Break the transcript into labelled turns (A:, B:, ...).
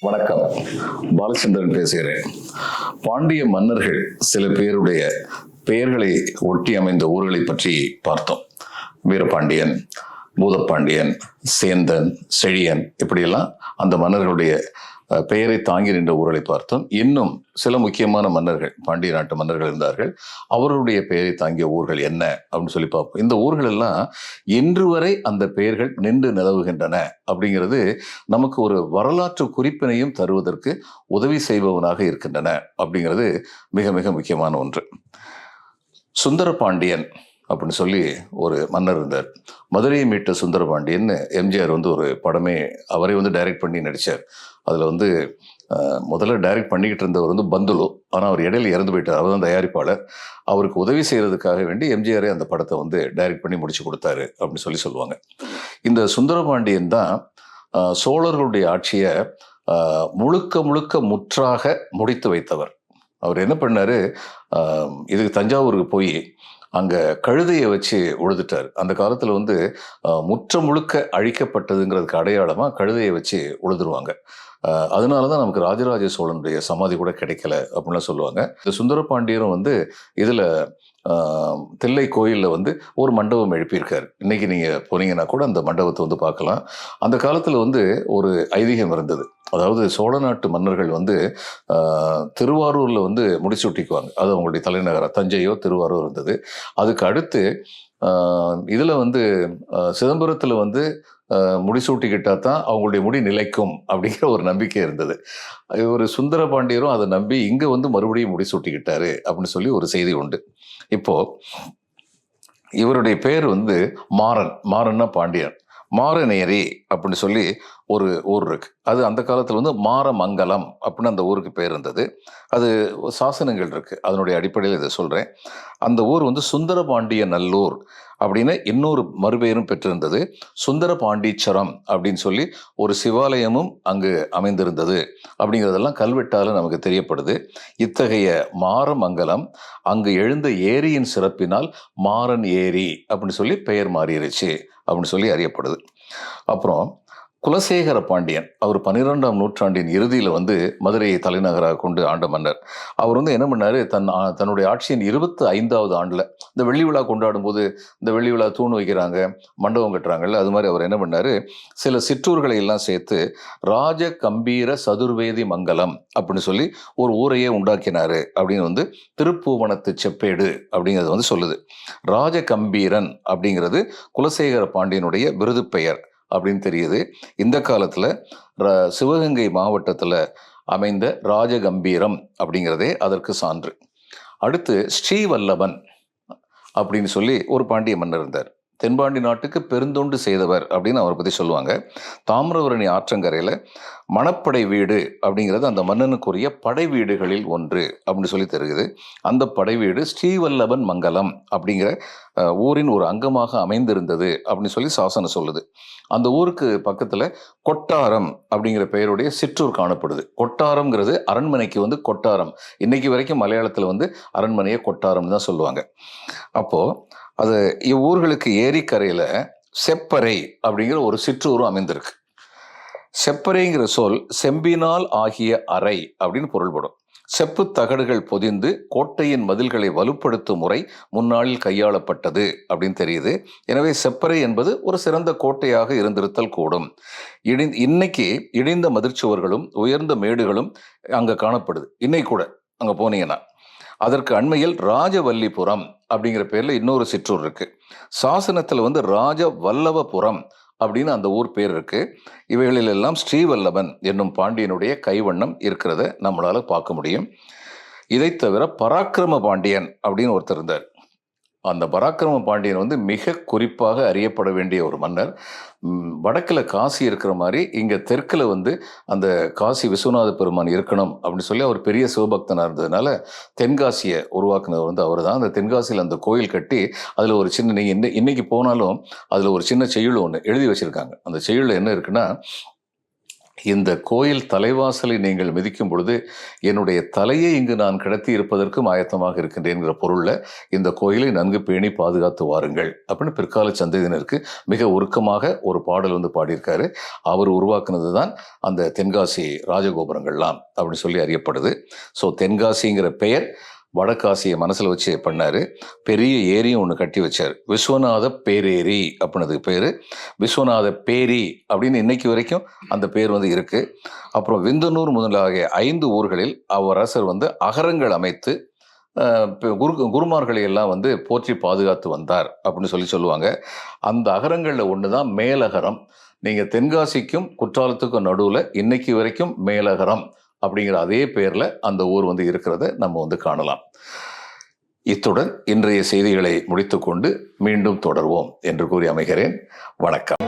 A: வணக்கம். பாலச்சந்திரன் பேசுகிறேன். பாண்டிய மன்னர்கள் சில பேருடைய பெயர்களை ஒட்டி அமைந்த ஊர்களை பற்றி பார்த்தோம். வீரபாண்டியன் பூதப்பாண்டியன் சேந்தன் செழியன் இப்படியெல்லாம் அந்த மன்னர்களுடைய பெயரை தாங்கி நின்ற ஊரலை பார்த்தோம் இன்னும் சில முக்கியமான மன்னர்கள் பாண்டிய நாட்டு மன்னர்கள் இருந்தார்கள். அவர்களுடைய பெயரை தாங்கிய ஊர்கள் என்ன அப்படின்னு சொல்லி பார்ப்போம். இந்த ஊர்கள் எல்லாம் இன்று வரை அந்த பெயர்கள் நின்று நிலவுகின்றன அப்படிங்கிறது நமக்கு ஒரு வரலாற்று குறிப்பினையும் தருவதற்கு உதவி செய்பவனாக இருக்கின்றன அப்படிங்கிறது மிக மிக முக்கியமான ஒன்று. சுந்தர பாண்டியன் அப்படின்னு சொல்லி ஒரு மன்னர் இருந்தார். மதுரையை மீட்ட சுந்தரபாண்டியன்னு எம்ஜிஆர் வந்து ஒரு படமே அவரே வந்து டைரக்ட் பண்ணி நடித்தார் அதில் வந்து முதல்ல டைரக்ட் பண்ணிக்கிட்டு இருந்தவர் வந்து பந்துலு ஆனால் அவர் இடையில இறந்து போயிட்டார். அவர் தான் தயாரிப்பாளர். அவருக்கு உதவி செய்கிறதுக்காக வேண்டி எம்ஜிஆரே அந்த படத்தை வந்து டைரக்ட் பண்ணி முடிச்சு கொடுத்தாரு அப்படின்னு சொல்லி சொல்லுவாங்க. இந்த சுந்தரபாண்டியன் தான் சோழர்களுடைய ஆட்சியை முழுக்க முழுக்க முற்றாக முடித்து வைத்தவர். அவர் என்ன பண்ணார்? இதுக்கு தஞ்சாவூருக்கு போய் அங்கே கழுதையை வச்சு உழுதுட்டார். அந்த காலத்தில் வந்து முற்ற முழுக்க அழிக்கப்பட்டதுங்கிறதுக்கு அடையாளமாக கழுதையை வச்சு உழுதுருவாங்க. அதனால தான் நமக்கு ராஜராஜ சோழனுடைய சமாதி கூட கிடைக்கல அப்படின்லாம் சொல்லுவாங்க. இந்த சுந்தரபாண்டியரும் வந்து இதில் தில்லை கோயிலில் வந்து ஒரு மண்டபம் எழுப்பியிருக்கார். இன்றைக்கி நீங்கள் போனீங்கன்னா கூட அந்த மண்டபத்தை வந்து பார்க்கலாம். அந்த காலத்தில் வந்து ஒரு ஐதீகம் இருந்தது. அதாவது சோழ நாட்டு மன்னர்கள் வந்து திருவாரூரில் வந்து முடிசூட்டிக்குவாங்க அது அவங்களுடைய தலைநகரம். தஞ்சையோ திருவாரூர் இருந்தது. அதுக்கு அடுத்து இதில் வந்து சிதம்பரத்தில் வந்து முடிசூட்டிக்கிட்டால் தான் அவங்களுடைய முடி நிலைக்கும் அப்படிங்கிற ஒரு நம்பிக்கை இருந்தது. ஒரு சுந்தர பாண்டியரும் அதை நம்பி இங்கே வந்து மறுபடியும் முடிசூட்டிக்கிட்டாரு அப்படின்னு சொல்லி ஒரு செய்தி உண்டு. இப்போது இவருடைய பேர் வந்து மாறன். மாறன்னா பாண்டியன். மாறநேரி அப்படின்னு சொல்லி ஒரு ஊர் இருக்கு. அது அந்த காலத்தில் வந்து மாரமங்கலம் அப்படின்னு அந்த ஊருக்கு பேர் இருந்தது. அது சாசனங்கள் இருக்கு. அதனுடைய அடிப்படையில் இதை சொல்கிறேன் அந்த ஊர் வந்து சுந்தரபாண்டிய நல்லூர் அப்படின்னு இன்னொரு மறுபெயரும் பெற்றிருந்தது. சுந்தர பாண்டீச்சரம் அப்படின்னு சொல்லி ஒரு சிவாலயமும் அங்கு அமைந்திருந்தது. அப்படிங்கிறதெல்லாம் கல்வெட்டால் நமக்கு தெரியப்படுது. இத்தகைய மாரமங்கலம் அங்கு எழுந்த ஏரியின் சிறப்பினால் மாறன் ஏரி அப்படின்னு சொல்லி பெயர் மாறிடுச்சு அப்படின்னு சொல்லி அறியப்படுது. அப்புறம் குலசேகர பாண்டியன் அவர் பன்னிரெண்டாம் நூற்றாண்டின் இறுதியில் வந்து மதுரையை தலைநகராக கொண்டு ஆண்ட மன்னர். அவர் வந்து என்ன பண்ணாரு? தன் தன்னுடைய ஆட்சியின் இருபத்தி ஐந்தாவது ஆண்டில் இந்த வெள்ளி விழா கொண்டாடும் போது இந்த வெள்ளி விழா தூண் வைக்கிறாங்க மண்டபம் கட்டுறாங்கல்ல அது மாதிரி அவர் என்ன பண்ணாரு? சில சிற்றூர்களை எல்லாம் சேர்த்து ராஜ கம்பீர சதுர்வேதி மங்கலம் அப்படின்னு சொல்லி ஒரு ஊரையே உண்டாக்கினார் அப்படின்னு வந்து திருப்பூவனத்து செப்பேடு அப்படிங்கிறது வந்து சொல்லுது. ராஜ கம்பீரன் அப்படிங்கிறது குலசேகர பாண்டியனுடைய விருது பெயர் அப்படின்னு தெரியுது. இந்த காலத்தில் சிவகங்கை மாவட்டத்தில் அமைந்த ராஜகம்பீரம் அப்படிங்கிறதே அதற்கு சான்று. அடுத்து ஸ்ரீவல்லவன் அப்படின்னு சொல்லி ஒரு பாண்டிய மன்னர் இருந்தார். தென்பாண்டி நாட்டுக்கு பெருந்தொண்டு செய்தவர் அப்படின்னு அவரை பற்றி சொல்லுவாங்க. தாமிரபரணி ஆற்றங்கரையில் மணப்படை வீடு அப்படிங்கிறது அந்த மன்னனுக்குரிய படை வீடுகளில் ஒன்று அப்படின்னு சொல்லி தெரியுது. அந்த படை வீடு ஸ்ரீவல்லபன் மங்கலம் அப்படிங்கிற ஊரின் ஒரு அங்கமாக அமைந்திருந்தது அப்படின்னு சொல்லி சாசனம் சொல்லுது. அந்த ஊருக்கு பக்கத்தில் கொட்டாரம் அப்படிங்கிற பெயருடைய சிற்றூர் காணப்படுது. கொட்டாரம்ங்கிறது அரண்மனைக்கு வந்து கொட்டாரம். இன்னைக்கு வரைக்கும் மலையாளத்தில் வந்து அரண்மனையை கொட்டாரம்னு தான் சொல்லுவாங்க. அப்போது அது இவ்வூர்களுக்கு ஏரிக்கரையில் செப்பறை அப்படிங்கிற ஒரு சிற்றூரும் அமைந்திருக்கு. செப்பறைங்கிற சொல் செம்பினால் ஆகிய அறை அப்படின்னு பொருள்படும். செப்பு தகடுகள் பொதிந்து கோட்டையின் மதில்களை வலுப்படுத்தும் முறை முன்னாளில் கையாளப்பட்டது அப்படின்னு தெரியுது. எனவே செப்பறை என்பது ஒரு சிறந்த கோட்டையாக இருந்திருத்தல் கூடும். இடி இன்னைக்கு இடிந்த மதிர்ச்சுவர்களும் உயர்ந்த மேடுகளும் அங்கே காணப்படுது. இன்னைக்கு கூட அங்கே போனீங்கன்னா அதற்கு அண்மையில் ராஜவல்லிபுரம் அப்படிங்கிற பேரில் இன்னொரு சிற்றூர் இருக்குது சாசனத்தில் வந்து ராஜ வல்லவபுரம் அப்படின்னு அந்த ஊர் பேர் இருக்கு. இவைகளில் எல்லாம் ஸ்ரீவல்லபன் என்னும் பாண்டியனுடைய கைவண்ணம் இருக்கிறத நம்மளால் பார்க்க முடியும். இதைத் தவிர பராக்கிரம பாண்டியன் அப்படின்னு ஒருத்தர் இருந்தார். அந்த பராக்கிரம பாண்டியன் வந்து மிக குறிப்பாக அறியப்பட வேண்டிய ஒரு மன்னர். வடக்கில் காசி இருக்கிற மாதிரி இங்கே தெற்கில் வந்து அந்த காசி விஸ்வநாத பெருமான் இருக்கணும் அப்படின்னு சொல்லி அவர் பெரிய சிவபக்தனாக இருந்ததுனால தென்காசியை உருவாக்குனவர் வந்து அவர் தான் அந்த தென்காசியில் அந்த கோயில் கட்டி அதில் ஒரு சின்ன நீங்கள் இன்னை இன்னைக்கு போனாலும் அதில் ஒரு சின்ன செய்யுள் ஒன்று எழுதி வச்சுருக்காங்க. அந்த செய்யுளில் என்ன இருக்குன்னா இந்த கோயில் தலைவாசலை நீங்கள் மிதிக்கும் பொழுது என்னுடைய தலையை இங்கு நான் கிடத்தி இருப்பதற்கும் ஆயத்தமாக இருக்கின்றேங்கிற பொருளில் இந்த கோயிலை நன்கு பேணி பாதுகாத்து வாருங்கள் அப்படின்னு பிற்கால சந்ததியினருக்கு மிக உருக்கமாக ஒரு பாடல் வந்து பாடியிருக்காரு. அவர் உருவாக்குனது தான் அந்த தென்காசி ராஜகோபுரங்கள்லாம் அப்படின்னு சொல்லி அறியப்படுது. ஸோ தென்காசிங்கிற பெயர் வடகாசியை மனசில் வச்சு பண்ணார். பெரிய ஏரியும் ஒன்று கட்டி வச்சார். விஸ்வநாத பேரேரி அப்படின்னதுக்கு பேர். விஸ்வநாத பேரி அப்படின்னு இன்னைக்கு வரைக்கும் அந்த பேர் வந்து இருக்குது அப்புறம் விந்தனூர் முதலாகிய ஐந்து ஊர்களில் அவரசர் வந்து அகரங்கள் அமைத்து குரு குருமார்களை எல்லாம் வந்து போற்றி பாதுகாத்து வந்தார் அப்படின்னு சொல்லி சொல்லுவாங்க. அந்த அகரங்களில் ஒன்று தான் மேலகரம். நீங்கள் தென்காசிக்கும் குற்றாலத்துக்கும் நடுவில் இன்னைக்கு வரைக்கும் மேலகரம் அப்படிங்கிற அதே பேரில் அந்த ஊர் வந்து இருக்கிறத நம்ம வந்து காணலாம். இத்துடன் இன்றைய செய்திகளை முடித்துக்கொண்டு மீண்டும் தொடர்வோம் என்று கூறி அமைகிறேன். வணக்கம்.